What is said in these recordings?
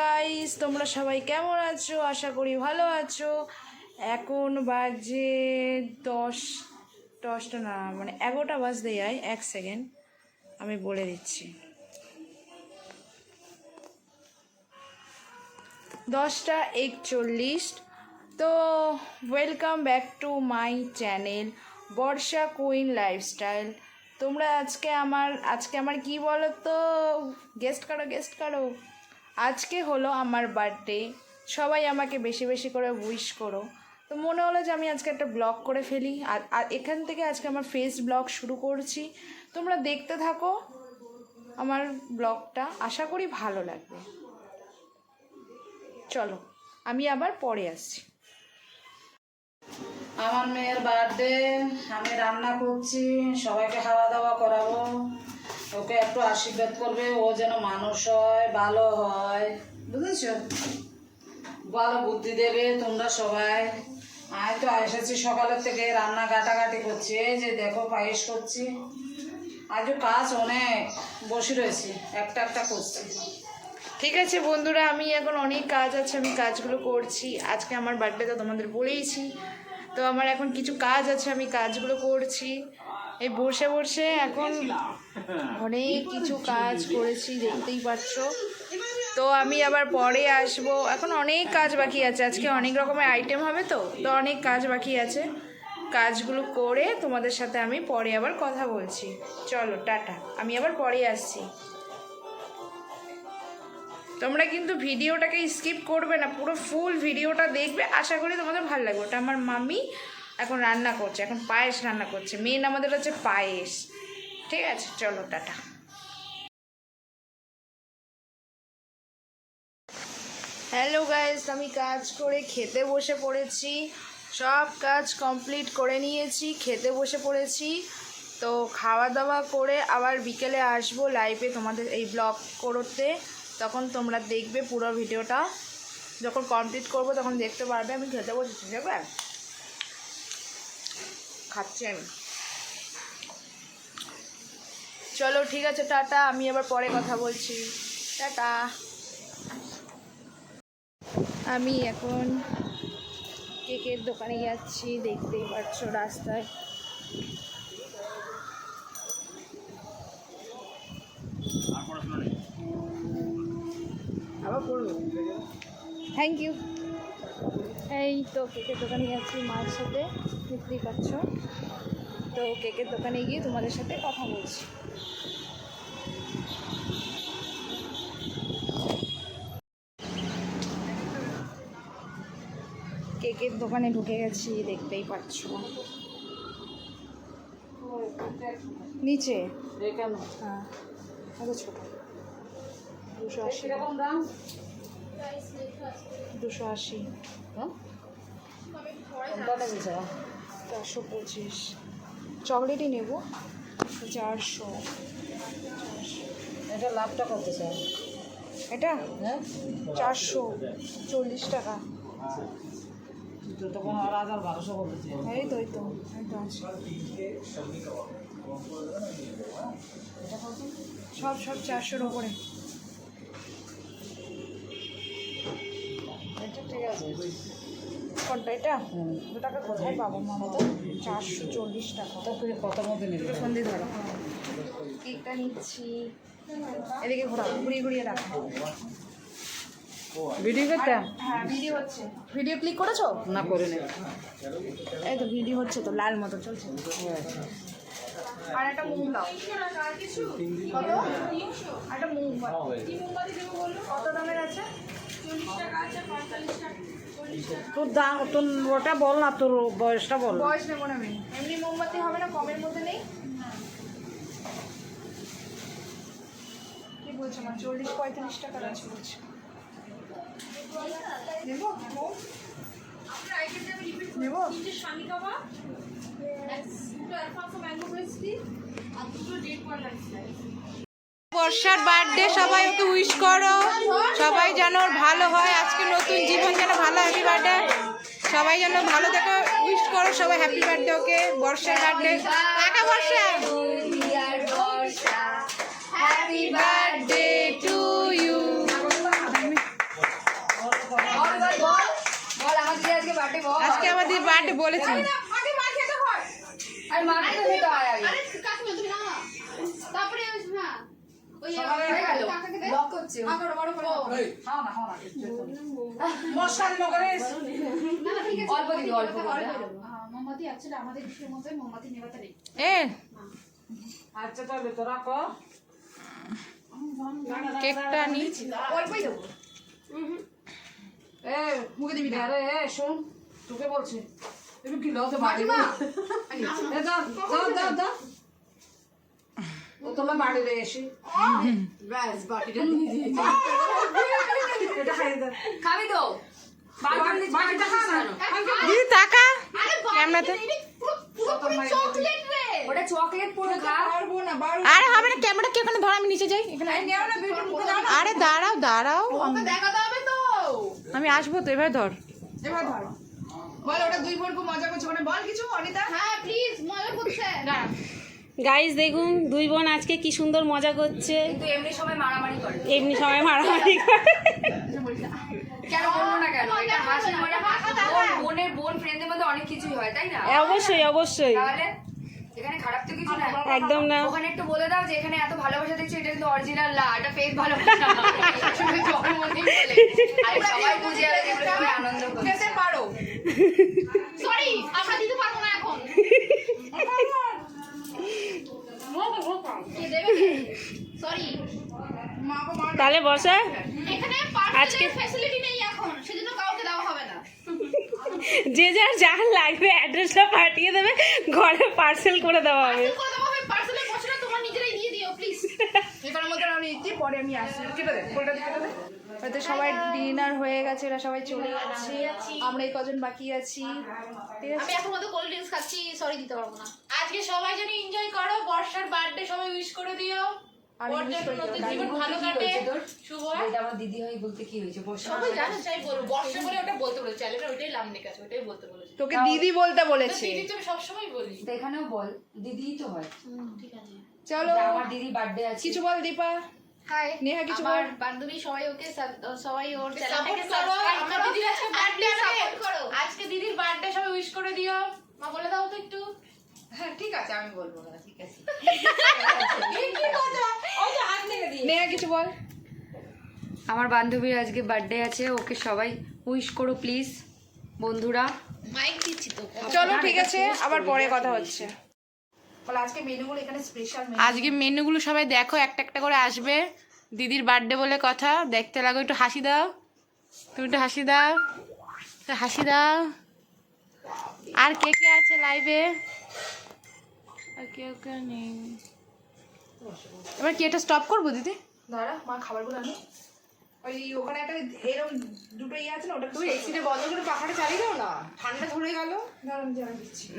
Guys তোমরা সবাই কেমন আছো? আশা করি ভালো আছো। এখন বাজে দশ, দশটা না মানে এগারোটা বাজতে যায়, এক সেকেন্ড আমি বলে দিচ্ছি। দশটা একচল্লিশ। তো welcome back to my channel Barsha queen lifestyle তোমরা আজকে আমার আজকে আমার কি বলো তো গেস্ট করো গেস্ট করো? আজকে হলো আমার বার্থডে সবাই আমাকে বেশি বেশি করে উইশ করো। তো মনে হলো যে আমি আজকে একটা ব্লগ করে ফেলি। আর এখান থেকে আজকে আমার ফেস ব্লগ শুরু করছি। তোমরা দেখতে থাকো আমার ব্লগটা আশা করি ভালো লাগবে। চলো, আমি আবার পরে আসছি। আমার মেয়ের বার্থডে আমি রান্না করছি, সবাইকে খাওয়া দাওয়া করাবো। ওকে একটু আশীর্বাদ করবে, ও যেন মানুষ হয়, ভালো হয়। বুঝেছ? ভালো বুদ্ধি দেবে তোমরা সবাই। আমি তো এসেছি সকালের থেকে, রান্না গাটাগাটি করছি। যে দেখো, পায়েস করছি। আজও কাজ অনেক। বসে রয়েছি, একটা একটা করছি। ঠিক আছে বন্ধুরা, আমি এখন অনেক কাজ আছে, আমি কাজগুলো করছি। আজকে আমার বার্থডে তো তোমাদের বলেইছি। তো আমার এখন কিছু কাজ আছে, আমি কাজগুলো করছি। এই বসে বসে এখন অনেক কিছু কাজ করেছি, দেখতেই পাচ্ছ। তো আমি আবার পরে আসব। এখন অনেক কাজ বাকি আছে, আজকে অনেক রকমের আইটেম হবে তো তো অনেক কাজ বাকি আছে। কাজগুলো করে তোমাদের সাথে আমি পরে আবার কথা বলছি। চলো, টাটা। আমি আবার পরে আসছি। তোমরা কিন্তু ভিডিওটাকে স্কিপ করবে না, পুরো ফুল ভিডিওটা দেখবে, আশা করি তোমাদের ভালো লাগবে। ওটা আমার মামি এখন রান্না করছে, এখন পায়েস রান্না করছে। মেন আমাদের হচ্ছে পায়েস। ঠিক আছে, চলো, টাটা। হ্যালো গাইস আমি কাজ করে খেতে বসে পড়েছি। সব কাজ কমপ্লিট করে নিয়েছি, খেতে বসে পড়েছি। তো খাওয়া দাওয়া করে আবার বিকেলে আসব লাইভে তোমাদের এই ব্লগ করতে। তখন তোমরা দেখবে পুরো ভিডিওটা। যখন কমপ্লিট করব, তখন দেখতে পারবে আমি খেতে বসেছি, দেখবে? খাচ্ছি আমি। চলো, ঠিক আছে, টাটা, আমি আবার পরে কথা বলছি। টাটা। আমি এখন কেকের দোকানে যাচ্ছি, দেখতেই পাচ্ছ রাস্তায়। থ্যাংক ইউ এই তো কেকের দোকানে যাচ্ছি মার সাথে দেখতেই পাচ্ছ। তো কেকের দোকানে গিয়ে তোমাদের সাথে কথা বলছি। কেকের দোকানে ঢুকে গেছি দেখতেই পাচ্ছ। নিচে? হ্যাঁ ছোটো। দুশো আশি। দুশো আশি। হ্যাঁ? চারশো পঁচিশ। চকলেটই নেব। চারশো। এটা লাভটা কত স্যার? এটা? হ্যাঁ? চারশো। চল্লিশ টাকা। এই তো এই তো সব সব চারশোর ওপরে। ঠিক আছে কোনটা এটা? দু টাকা কোথায় পাবো মামা তো চারশো চল্লিশ টাকা। কত করে কত মধ্যে নেবে? সন্ধে ধরো। কেকটা নিচ্ছি। এদিকে ঘোরাও ঘুরিয়ে ঘুরিয়ে রাখো। ভিডিও করতে? হ্যাঁ ভিডিও হচ্ছে। ভিডিও ক্লিক করেছ? না করে এই তো ভিডিও হচ্ছে তো লাল মতো চলছে। আর একটা মুগ দাও একটা কত দামের আছে? তোর দাম তোর ওটা বল না তোর বয়সটা বল। বয়স নেব না আমি। এমনি মোমবাতি হবে না কমের মধ্যে নেই? কি বলছো আমার চল্লিশ পঁয়তাল্লিশ টাকার আছে বলছে। নেব? নেব? বর্ষার বার্থডে সবাই ওকে উইশ করো। সবাই যেন ওর ভালো হয়। আজকে নতুন জীবন যেন ভালো হ্যাপি বার্থডে সবাই যেন ভালো দেখো উইশ করো সবাই হ্যাপি বার্থডে ওকে বর্ষার বার্থডে একা Barsha. Happy birthday to you আজকে আমাদের বার্থডে বলেছি। তারপরে হয়ে। হ্যাঁ, মোমবাতি আছে আমাদের মোমবাতি নেই। আচ্ছা তাহলে তো রাখো কেকটা নি। অল্পই দেবো। এ মুখে দিবি না। আরে এ শোন তোকে বলছি। তুমি কি লতে বাড়ি মা দাও দাও দাও। ও তোমার বাড়ি এসে ব্যাস বাটিটা নিয়ে দিয়েছি এটা খাইয়ে দাও। খাবি তো। বাকিটা খা না দিদি টাকা। আরে ক্যামেরাতে পুরো চকলেট রে। ওটা চকলেট পুরো খা। পারব না আরে হবে না ক্যামেরা কি ওখানে ধর? আমি নিচে যাই। এখানে আরে দাঁড়াও দাঁড়াও। আমি আসব তো এবার ধর। এবার ধরো। বল ওটা দুই বোন খুব মজা করছে। মানে বল কিছু অনিতা? হ্যাঁ প্লিজ মজা করছে। গাইস দেখুন দুই বোন আজকে কি সুন্দর মজা করছে। কিন্তু এমনি সময় মারামারি করে। এমনি সময় মারামারি করে। কেন বলব না কেন? এটা হাসি হাসা দেখা। বোন বোনের বোন ফ্রেন্ডদের মধ্যে অনেক কিছুই তাই না? অবশ্যই অবশ্যই। এখানে খারাপ তো কিছু না। একদম না। ওখানে একটু বলে দাও যে এখানে এত ভালোবাসা দেখছি এটা কিন্তু অরিজিনাল না এটা ফেক ভালোবাসা। সবাই বুঝে আনন্দ করছে। খেতে পারো। তাহলে বসা। আজকে- আজকে ফ্যাসিলিটি নেই এখন সেজন্য কাউকে দেওয়া হবে না। যে যার যা লাগবে অ্যাড্রেসটা পাঠিয়ে দেবে ঘরে পার্সেল করে দেওয়া হবে। পার্সেল করে দেওয়া হবে পার্সেলের বছরে তোমার নিজেরাই দিয়ে দিও প্লিজ এখানের আমি পরে আমি দে হয়তো সবাই ডিনার হয়ে গেছে এরা সবাই চলে গেছে আমরা এই কজন বাকি আছি। ঠিক আমি আছে এখন মতো কোল্ড ড্রিঙ্কস খাচ্ছি সরি দিতে পারব না। আজকে সবাই যেন এনজয় করো বর্ষার বার্থডে সবাই উইশ করে দিও। হয়। এটা আমার দিদি হয় বলতে কি হয়েছে? বসে সবাই জানো চাই বলব বর্ষা বলে ওটা বলতে বলেছে চ্যানেলে ওইটাই লামনিক আছে ওইটাই বলতে বলেছে। তোকে দিদি বলতে বলেছে। এখানেও বল তো হয়। চলো আমার দিদি বার্থডে আছে। কিছু বল দীপা। হাই নেহা কিছু বল। বান্ধবী সবাই ওকে সবাই ওর চ্যানেলটাকে করো, সাবস্ক্রাইব করো দিদির আজকে করো। আজকে দিদির বার্থডে সবাই উইশ করে দিও। মা বলে দাও তো একটু। হ্যাঁ ঠিক আছে আমি বলব না ঠিক আছে। নেহা কিছু বল। আমার বান্ধবীর আজকে বার্থডে আছে ওকে সবাই উইশ করো প্লিজ বন্ধুরা। মাইক দিচ্ছি তো। চলো ঠিক আছে আবার পরে কথা হচ্ছে। আজকে মেনুগুলো এখানে স্পেশাল আজকে মেনুগুলো সবাই দেখো একটা একটা করে আসবে। দিদির বার্থডে বলে কথা দেখতে লাগো একটু হাসি দাও। তুমি একটু হাসি দাও হাসি দাও। আর কে কে আছে লাইভে আর কেউ কেউ নেই এবার কি এটা স্টপ করব দিদি? দাঁড়া মা খাবারগুলো আনো। ওই ওখানে একটা এরকম দুটো ইয়ে আছে না ওটা তুই এসিটা বন্ধ করে পাখাটা চালিয়ে দাও না? ঠান্ডা ধরে গেল।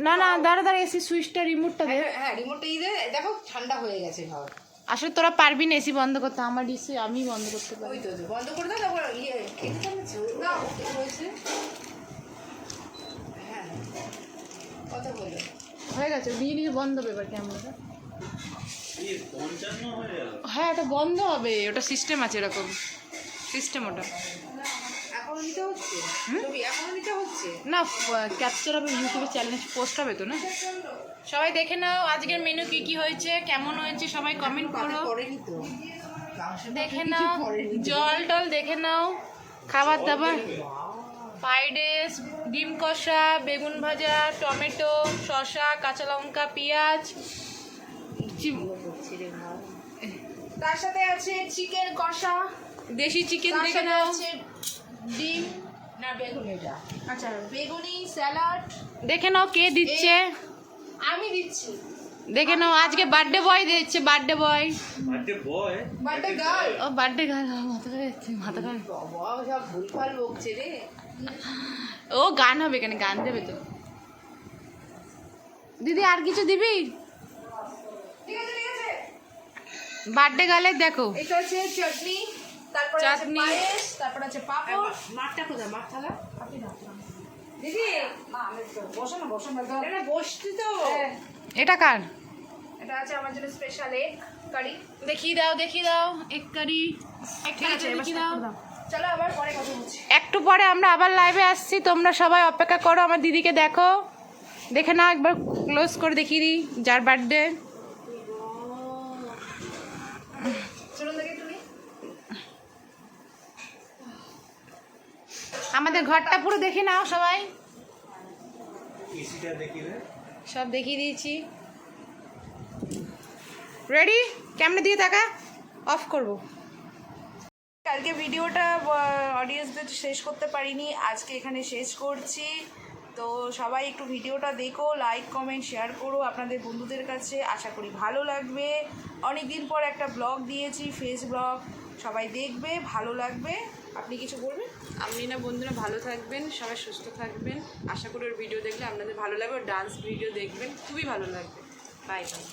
না না দাঁড়া দাঁড়া এসি সুইচটা রিমোটটা দে। হ্যাঁ রিমোটটা ই দে। দেখো ঠান্ডা হয়ে গেছে ঘর। আসলে তোরা পারবি না এসি বন্ধ করতে আমার এসি আমি বন্ধ করতে পারি। ওই তো বন্ধ করে দাও তারপর ইয়ে খেতে চালাচ্ছে না হয়েছে হ্যাঁ কথা বলো হয়ে গেছে দিয়ে বন্ধ হবে এবার ক্যামেরাটা হ্যাঁ ওটা বন্ধ হবে ওটা সিস্টেম আছে এরকম। সিস্টেম ওটা। এখনও নিতে হচ্ছে? ছবি এখনও নিতে হচ্ছে? না ক্যাপচার হবে ইউটিউবে চ্যানেলে পোস্ট হবে তো না? সবাই দেখে নাও আজকের মেনু কি কি হয়েছে কেমন হয়েছে সবাই কমেন্ট করো। দেখে নাও জল টল দেখে নাও খাবার দাবার। ফ্রাইড রাইস ডিম কষা বেগুন ভাজা টমেটো শসা কাঁচা লঙ্কা পেঁয়াজ তার সাথে আছে চিকেন কষা। দেশি চিকেন তার দেখে সাথে নাও। আছে ডিম না বেগুন। এটা আচ্ছা। বেগুনি স্যালাড। দেখে নাও কে দিচ্ছে। আমি দিচ্ছি। দেখে নাও আজকে বার্থডে বয় দিচ্ছে birthday boy. Birthday boy? Birthday girl. ও বার্থডে গাল মাথা খারাপ মাথা খারাপ বাবা সব ভুলভাল বকছে রে। ও গান হবে এখানে গান দেবে তো। দিদি আর কিছু দিবি? বার্থডে গালে দেখো। এটা হচ্ছে চাটনি তারপরে চাটনি। তারপর আছে পাপড়। মাঠটা কোথায়? মাঠ থালা? দিদি! না বসো না বসো না দাও। এটা বসছি তো। এটা কার? এটা আছে আমার জন্য স্পেশাল এগ কারি দেখিয়ে দাও দেখিয়ে দাও এগ কারি এক কারি দেখিয়ে দাও। চলো আবার পরে কথা বলছি। একটু পরে আমরা আবার লাইভে আসছি তোমরা সবাই অপেক্ষা করো আমার দিদিকে দেখো। দেখে নাও একবার ক্লোজ করে দেখিয়ে দিই যার বার্থডে আমাদের ঘরটা পুরো দেখে নাও সবাই। সব দেখিয়ে দিয়েছি। রেডি কেমনে দিয়ে টাকা অফ করব। কালকে ভিডিওটা অডিয়েন্সদের শেষ করতে পারিনি, আজকে এখানে শেষ করছি। তো সবাই একটু ভিডিওটা দেখো লাইক কমেন্ট শেয়ার করো আপনাদের বন্ধুদের কাছে। আশা করি ভালো লাগবে। অনেক দিন পর একটা ব্লগ দিয়েছি ফেস ব্লগ সবাই দেখবে, ভালো লাগবে। আপনি কিছু বলবেন? আপনি না, বন্ধুরা, ভালো থাকবেন, সবাই সুস্থ থাকবেন। আশা করি ওর ভিডিও দেখলে আপনাদের ভালো লাগবে, ওর ডান্স ভিডিও দেখবেন, খুবই ভালো লাগবে। Bye bye